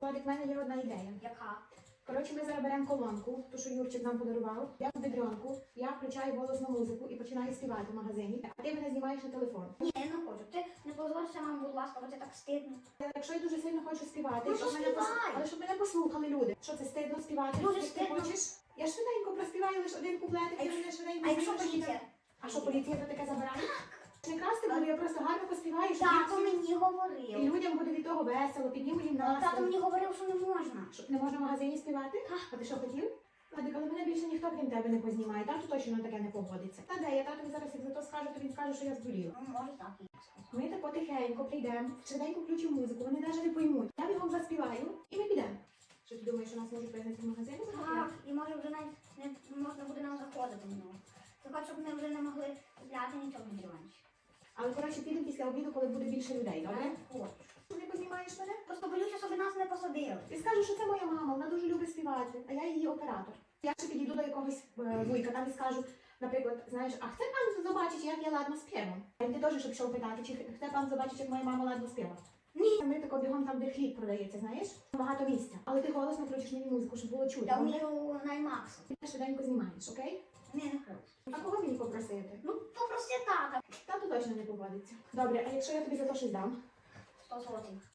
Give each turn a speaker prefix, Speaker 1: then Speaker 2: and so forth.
Speaker 1: Владик, в мене є одна ідея.
Speaker 2: Яка?
Speaker 1: Коротше, ми зараз беремо колонку, ту, що Юрчик нам подарував. Я в бідрянку, я включаю голосну музику і починаю співати в магазині. А ти мене знімаєш на телефон.
Speaker 2: Ні, я не хочу. Ти не позволишся нам, будь ласка, бо це так стидно.
Speaker 1: Якщо я дуже сильно хочу співати,
Speaker 2: Ну,
Speaker 1: щоб мене пос- але щоб мене послухали люди. Що це стидно співати?
Speaker 2: Дуже
Speaker 1: Як ти хочеш? Я швиденько проспіваю лише один ти
Speaker 2: якщо-
Speaker 1: мене швиденько
Speaker 2: А якщо поліція?
Speaker 1: А що поліція таке забирає? Не красти буду, я просто гарно поспіваю, щоб
Speaker 2: Тато
Speaker 1: всі-
Speaker 2: мені
Speaker 1: і людям буде того весело, підніму їм
Speaker 2: Тато мені говорив, що не можна.
Speaker 1: Що, Не можна в магазині співати? А ти що хотів? Владик, але мене більше ніхто крім тебе не познімає, тато точно на таке не погодиться. Та де, я татові зараз як за то скажу, то він скаже, що я зболіла.
Speaker 2: Ну, може так.
Speaker 1: Ми так потихеньку прийдемо, швиденько включимо музику, вони навіть не поймуть. Я бігом заспіваю і ми підемо. Що ти думаєш, що нас можуть вигнати в магазин?
Speaker 2: Так, і може вже навіть не можна буде нам заходити в нього. Хочеш, щоб ми вже не могли купляти нічого в Дірванчі.
Speaker 1: Але коротше підемо після обіду, коли буде більше людей, добре?
Speaker 2: Хочу.
Speaker 1: Ти не познімаєш мене?
Speaker 2: Просто боюся, щоб нас не посадили.
Speaker 1: Ти скажеш, що це моя мама, вона дуже любить співати, а я її оператор. Я ще підійду до якогось е, вуйка там і скажу, наприклад, знаєш, а хце пан побачить, як я ладно співам? А ти теж щоб пішов питати, чи хце пан побачить, як моя мама ладно співа?
Speaker 2: Ні.
Speaker 1: Ми тако бігом там, де хліб продається, знаєш? Багато місця. Але ти голосно включиш мені музику, щоб було чути.
Speaker 2: Я вмію наймаксу.
Speaker 1: Ти швиденько знімаєш, окей?
Speaker 2: Ні, не хочу.
Speaker 1: А кого мені попросити?
Speaker 2: Ну, попроси тата.
Speaker 1: Тато точно не поводиться. Добре, а якщо я тобі за то щось дам?
Speaker 2: 100 злотих.